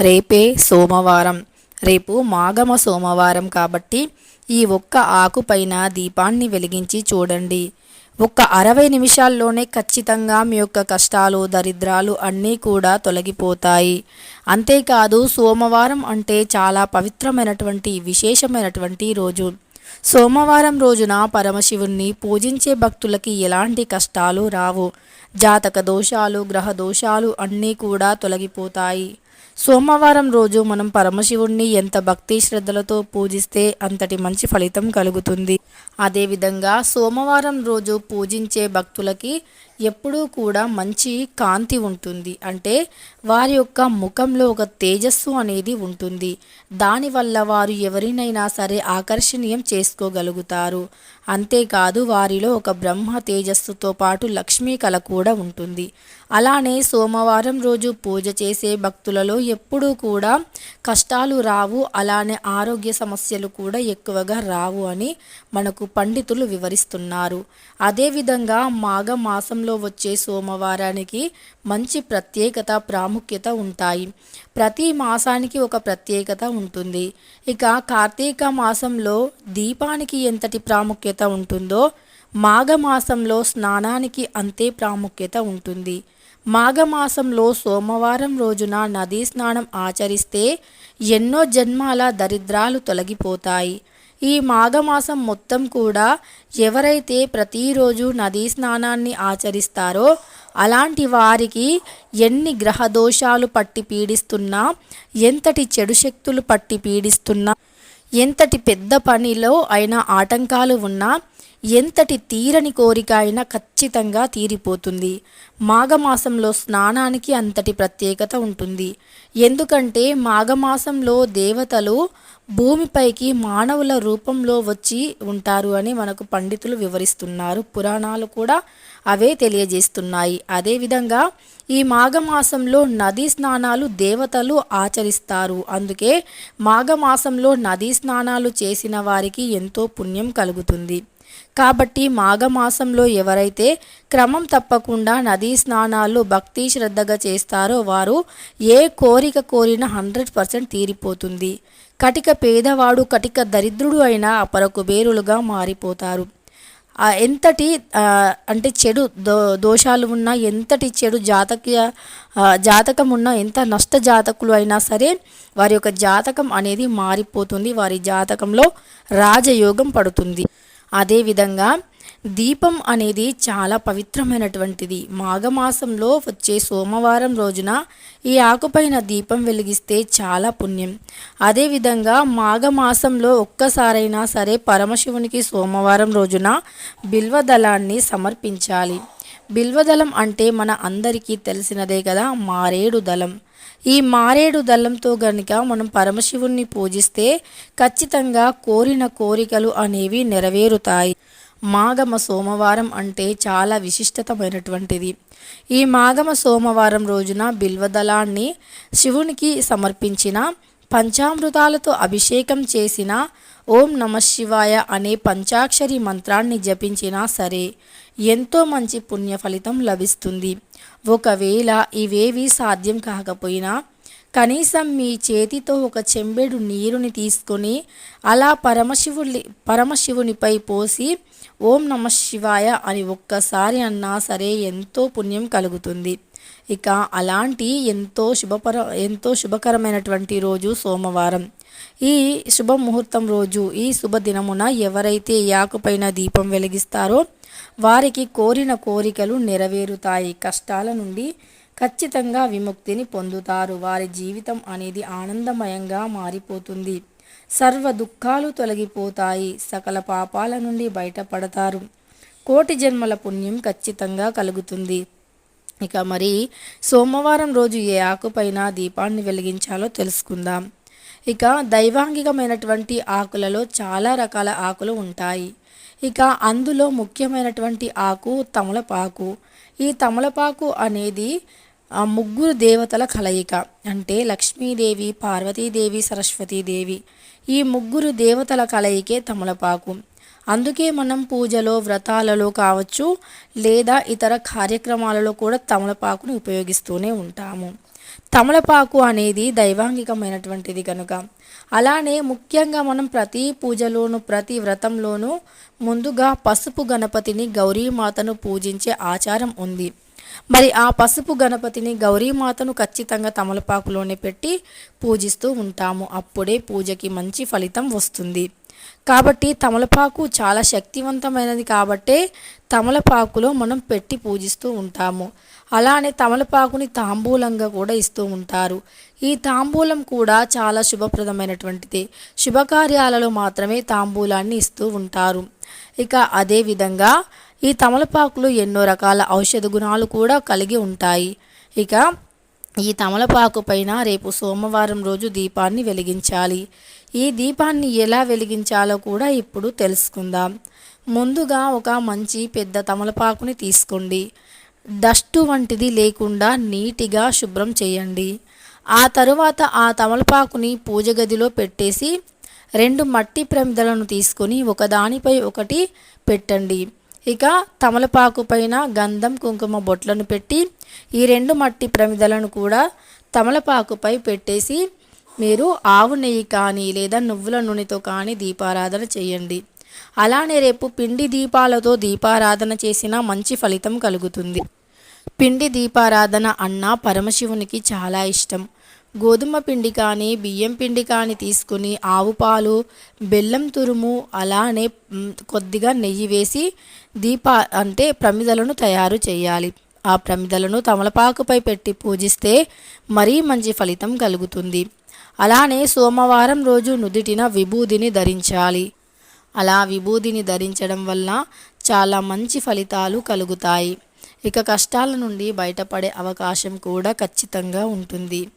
రేపే సోమవారం. రేపు మాఘమ సోమవారం కాబట్టి ఈ ఒక్క ఆకుపైన దీపాన్ని వెలిగించి చూడండి. ఒక్క అరవై నిమిషాల్లోనే ఖచ్చితంగా మీ యొక్క కష్టాలు దరిద్రాలు అన్నీ కూడా తొలగిపోతాయి. అంతేకాదు సోమవారం అంటే చాలా పవిత్రమైనటువంటి విశేషమైనటువంటి రోజు. సోమవారం రోజున పరమశివుణ్ణి పూజించే భక్తులకి ఎలాంటి కష్టాలు రావు. జాతక దోషాలు గ్రహ దోషాలు అన్నీ కూడా తొలగిపోతాయి. సోమవారం రోజు మనం పరమశివుణ్ణి ఎంత భక్తి శ్రద్ధలతో పూజిస్తే అంతటి మంచి ఫలితం కలుగుతుంది. అదేవిధంగా సోమవారం రోజు పూజించే భక్తులకి ఎప్పుడూ కూడా మంచి కాంతి ఉంటుంది. అంటే వారి యొక్క ముఖంలో ఒక తేజస్సు అనేది ఉంటుంది. దానివల్ల వారు ఎవరినైనా సరే ఆకర్షణీయం చేసుకోగలుగుతారు. అంతేకాదు వారిలో ఒక బ్రహ్మ తేజస్సుతో పాటు లక్ష్మీ కళ కూడా ఉంటుంది. అలానే సోమవారం రోజు పూజ చేసే భక్తులలో ఎప్పుడూ కూడా కష్టాలు రావు అలానే ఆరోగ్య సమస్యలు కూడా ఎక్కువగా రావు అని మనకు పండితులు వివరిస్తున్నారు. అదేవిధంగా మాఘ మాసంలో వచ్చే సోమవారానికి మంచి ప్రత్యేకత ప్రాముఖ్యత ఉంటాయి. ప్రతి మాసానికి ఒక ప్రత్యేకత ఉంటుంది. ఇక కార్తీక మాసంలో దీపానికి ఎంతటి ప్రాముఖ్యత ఉంటుందో మాఘమాసంలో స్నానానికి అంతే ప్రాముఖ్యత ఉంటుంది. మాఘమాసంలో సోమవారం రోజున నదీ స్నానం ఆచరిస్తే ఎన్నో జన్మాల దరిద్రాలు తొలగిపోతాయి. ఈ మాఘమాసం మొత్తం కూడా ఎవరైతే ప్రతిరోజు నదీ స్నానాన్ని ఆచరిస్తారో అలాంటి వారికి ఎన్ని గ్రహ దోషాలు పట్టి పీడిస్తున్నా ఎంతటి చెడు శక్తులు పట్టి పీడిస్తున్నా ఎంతటి పెద్ద పనిలో అయినా ఆటంకాలు ఉన్నా ఎంతటి తీరని కోరిక అయినా ఖచ్చితంగా తీరిపోతుంది. మాఘమాసంలో స్నానానికి అంతటి ప్రత్యేకత ఉంటుంది. ఎందుకంటే మాఘమాసంలో దేవతలు భూమిపైకి మానవుల రూపంలో వచ్చి ఉంటారు అని మనకు పండితులు వివరిస్తున్నారు. పురాణాలు కూడా అవే తెలియజేస్తున్నాయి. అదేవిధంగా ఈ మాఘమాసంలో నదీ స్నానాలు దేవతలు ఆచరిస్తారు. అందుకే మాఘమాసంలో నదీ స్నానాలు చేసిన వారికి ఎంతో పుణ్యం కలుగుతుంది. కాబట్టి మాఘమాసంలో ఎవరైతే క్రమం తప్పకుండా నదీ స్నానాలు భక్తి శ్రద్ధగా చేస్తారో వారు ఏ కోరిక కోరినా హండ్రెడ్ పర్సెంట్ తీరిపోతుంది. కటిక పేదవాడు కటిక దరిద్రుడు అయినా అపరకు బేరులుగా మారిపోతారు. ఎంతటి అంటే చెడు దో దోషాలు ఉన్నా ఎంతటి చెడు జాతక జాతకం ఉన్నా ఎంత నష్ట జాతకులు అయినా సరే వారి యొక్క జాతకం అనేది మారిపోతుంది. వారి జాతకంలో రాజయోగం పడుతుంది. అదేవిధంగా దీపం అనేది చాలా పవిత్రమైనటువంటిది. మాఘమాసంలో వచ్చే సోమవారం రోజున ఈ ఆకుపైన దీపం వెలిగిస్తే చాలా పుణ్యం. అదేవిధంగా మాఘమాసంలో ఒక్కసారైనా సరే పరమశివునికి సోమవారం రోజున బిల్వదళాన్ని సమర్పించాలి. బిల్వదళం అంటే మన అందరికీ తెలిసినదే కదా మారేడు దళం. ఈ మారేడు దళంతో గనుక మనం పరమశివుణ్ణి పూజిస్తే ఖచ్చితంగా కోరిన కోరికలు అనేవి నెరవేరుతాయి. మాగమ సోమవారం అంటే చాలా విశిష్టతమైనటువంటిది. ఈ మాగమ సోమవారం రోజున బిల్వదళాన్ని శివునికి సమర్పించిన పంచామృతాలతో అభిషేకం చేసిన ఓం నమ శివాయ అనే పంచాక్షరి మంత్రాన్ని జపించినా సరే ఎంతో మంచి పుణ్య ఫలితం లభిస్తుంది. ఒకవేళ ఇవేవి సాధ్యం కాకపోయినా కనీసం మీ చేతితో ఒక చెంబెడు నీరుని తీసుకొని అలా పరమశివుని పరమశివునిపై పోసి ఓం నమ శివాయ అని ఒక్కసారి అన్నా సరే ఎంతో పుణ్యం కలుగుతుంది. ఇక అలాంటి ఎంతో శుభపర ఎంతో శుభకరమైనటువంటి రోజు సోమవారం. ఈ శుభముహూర్తం రోజు ఈ శుభదినమున ఎవరైతే యాకుపైన దీపం వెలిగిస్తారో వారికి కోరిన కోరికలు నెరవేరుతాయి. కష్టాల నుండి ఖచ్చితంగా విముక్తిని పొందుతారు. వారి జీవితం అనేది ఆనందమయంగా మారిపోతుంది. సర్వ దుఃఖాలు తొలగిపోతాయి. సకల పాపాల నుండి బయటపడతారు. కోటి జన్మల పుణ్యం ఖచ్చితంగా కలుగుతుంది. ఇక మరి సోమవారం రోజు ఏ ఆకుపైన దీపాన్ని వెలిగించాలో తెలుసుకుందాం. ఇక దైవాంగికమైనటువంటి ఆకులలో చాలా రకాల ఆకులు ఉంటాయి. ఇక అందులో ముఖ్యమైనటువంటి ఆకు తమలపాకు. ఈ తమలపాకు అనేది ముగ్గురు దేవతల కలయిక. అంటే లక్ష్మీదేవి పార్వతీదేవి సరస్వతీదేవి. ఈ ముగ్గురు దేవతల కలయికే తమలపాకు. అందుకే మనం పూజలో వ్రతాలలో కావచ్చు లేదా ఇతర కార్యక్రమాలలో కూడా తమలపాకుని ఉపయోగిస్తూనే ఉంటాము. తమలపాకు అనేది దైవాంగికమైనటువంటిది కనుక అలానే ముఖ్యంగా మనం ప్రతి పూజలోను ప్రతి వ్రతంలోనూ ముందుగా పసుపు గణపతిని గౌరీమాతను పూజించే ఆచారం ఉంది. మరి ఆ పసుపు గణపతిని గౌరీమాతను ఖచ్చితంగా తమలపాకులోనే పెట్టి పూజిస్తూ ఉంటాము. అప్పుడే పూజకి మంచి ఫలితం వస్తుంది. కాబట్టి తమలపాకు చాలా శక్తివంతమైనది కాబట్టే తమలపాకులో మనం పెట్టి పూజిస్తూ ఉంటాము. అలానే తమలపాకుని తాంబూలంగా కూడా ఇస్తూ ఉంటారు. ఈ తాంబూలం కూడా చాలా శుభప్రదమైనటువంటిది. శుభకార్యాలలో మాత్రమే తాంబూలాన్ని ఇస్తూ ఉంటారు. ఇక అదేవిధంగా ఈ తమలపాకులు ఎన్నో రకాల ఔషధ గుణాలు కూడా కలిగి ఉంటాయి. ఇక ఈ తమలపాకు పైన రేపు సోమవారం రోజు దీపాన్ని వెలిగించాలి. ఈ దీపాన్ని ఎలా వెలిగించాలో కూడా ఇప్పుడు తెలుసుకుందాం. ముందుగా ఒక మంచి పెద్ద తమలపాకుని తీసుకోండి. డస్టు వంటిది లేకుండా నీటిగా శుభ్రం చేయండి. ఆ తరువాత ఆ తమలపాకుని పూజ గదిలో పెట్టేసి రెండు మట్టి ప్రమిదలను తీసుకొని ఒకదానిపై ఒకటి పెట్టండి. ఇక తమలపాకు పైన గంధం కుంకుమ బొట్లను పెట్టి ఈ రెండు మట్టి ప్రమిదలను కూడా తమలపాకుపై పెట్టేసి మీరు ఆవు నెయ్యి కానీ లేదా నువ్వుల నూనెతో కానీ దీపారాధన చేయండి. అలానే రేపు పిండి దీపాలతో దీపారాధన చేసినా మంచి ఫలితం కలుగుతుంది. పిండి దీపారాధన అన్న పరమశివునికి చాలా ఇష్టం. గోధుమ పిండి కానీ బియ్యం పిండి కానీ తీసుకుని ఆవు పాలు బెల్లం తురుము అలానే కొద్దిగా నెయ్యి వేసి దీప అంటే ప్రమిదలను తయారు చేయాలి. ఆ ప్రమిదలను తమలపాకుపై పెట్టి పూజిస్తే మరీ మంచి ఫలితం కలుగుతుంది. అలానే సోమవారం రోజు నుదిటిన విభూదిని ధరించాలి. అలా విభూదిని ధరించడం వల్ల చాలా మంచి ఫలితాలు కలుగుతాయి. ఇక కష్టాల నుండి బయటపడే అవకాశం కూడా ఖచ్చితంగా ఉంటుంది.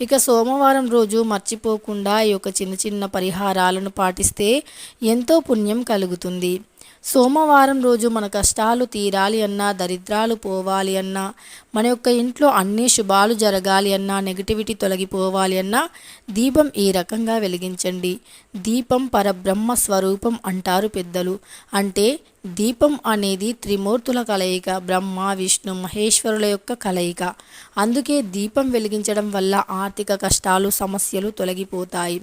ఇక సోమవారం రోజు మర్చిపోకుండా ఈ యొక్క చిన్న చిన్న పరిహారాలను పాటిస్తే ఎంతో పుణ్యం కలుగుతుంది. సోమవారం రోజు మన కష్టాలు తీరాలి అన్నా దరిద్రాలు పోవాలి అన్నా మన యొక్క ఇంట్లో అన్ని శుభాలు జరగాలి అన్నా నెగిటివిటీ తొలగిపోవాలి అన్నా దీపం ఈ రకంగా వెలిగించండి. దీపం పరబ్రహ్మ స్వరూపం అంటారు పెద్దలు. అంటే దీపం అనేది త్రిమూర్తుల కలయిక బ్రహ్మ విష్ణు మహేశ్వరుల యొక్క కలయిక. అందుకే దీపం వెలిగించడం వల్ల ఆర్థిక కష్టాలు సమస్యలు తొలగిపోతాయి.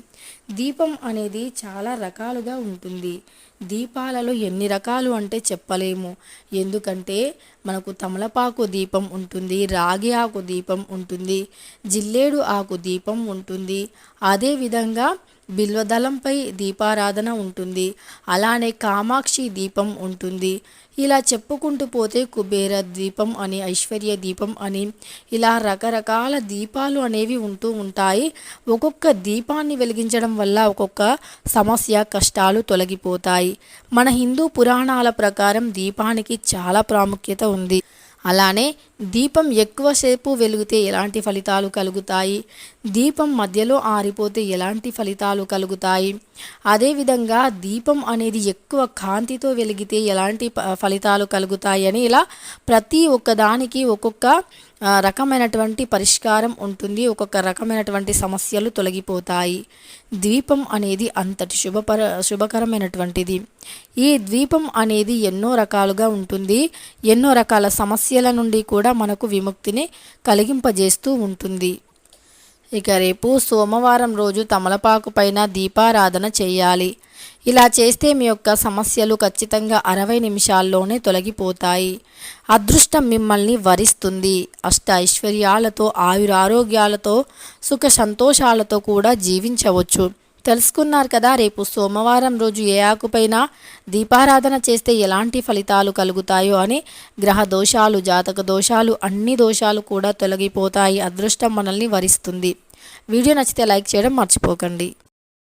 దీపం అనేది చాలా రకాలుగా ఉంటుంది. దీపాలలో ఎన్ని రకాలు అంటే చెప్పలేము. ఎందుకంటే మనకు తమలపాకు దీపం ఉంటుంది రాగి ఆకు దీపం ఉంటుంది జిల్లేడు ఆకు దీపం ఉంటుంది. అదేవిధంగా బిల్వదళంపై దీపారాధన ఉంటుంది. అలానే కామాక్షి దీపం ఉంటుంది. ఇలా చెప్పుకుంటూ పోతే కుబేర దీపం అని ఐశ్వర్య దీపం అని ఇలా రకరకాల దీపాలు అనేవి ఉంటూ ఉంటాయి. ఒక్కొక్క దీపాన్ని వెలిగించడం వల్ల ఒక్కొక్క సమస్య కష్టాలు తొలగిపోతాయి. మన హిందూ పురాణాల ప్రకారం దీపానికి చాలా ప్రాముఖ్యత ఉంది. అలానే దీపం ఎక్కువసేపు వెలిగితే ఎలాంటి ఫలితాలు కలుగుతాయి? దీపం మధ్యలో ఆరిపోతే ఎలాంటి ఫలితాలు కలుగుతాయి? అదేవిధంగా దీపం అనేది ఎక్కువ కాంతితో వెలిగితే ఎలాంటి ఫలితాలు కలుగుతాయి అని ఇలా ప్రతి ఒక్కదానికి ఒక్కొక్క రకమైనటువంటి పరిష్కారం ఉంటుంది. ఒక్కొక్క రకమైనటువంటి సమస్యలు తొలగిపోతాయి. ద్వీపం అనేది అంతటి శుభపర శుభకరమైనటువంటిది. ఈ ద్వీపం అనేది ఎన్నో రకాలుగా ఉంటుంది. ఎన్నో రకాల సమస్యల నుండి కూడా కూడా మనకు విముక్తిని కలిగింపజేస్తూ ఉంటుంది. ఇక రేపు సోమవారం రోజు తమలపాకు పైన దీపారాధన చేయాలి. ఇలా చేస్తే మీ యొక్క సమస్యలు ఖచ్చితంగా అరవై నిమిషాల్లోనే తొలగిపోతాయి. అదృష్టం మిమ్మల్ని వరిస్తుంది. అష్ట ఐశ్వర్యాలతో ఆయురారోగ్యాలతో సుఖ సంతోషాలతో కూడా జీవించవచ్చు. తెలుసుకున్నారు కదా రేపు సోమవారం రోజు ఏ ఆకుపైన దీపారాధన చేస్తే ఎలాంటి ఫలితాలు కలుగుతాయో అని గ్రహ దోషాలు జాతక దోషాలు అన్ని దోషాలు కూడా తొలగిపోతాయి. అదృష్టం మనల్ని వరిస్తుంది. వీడియో నచ్చితే లైక్ చేయడం మర్చిపోకండి.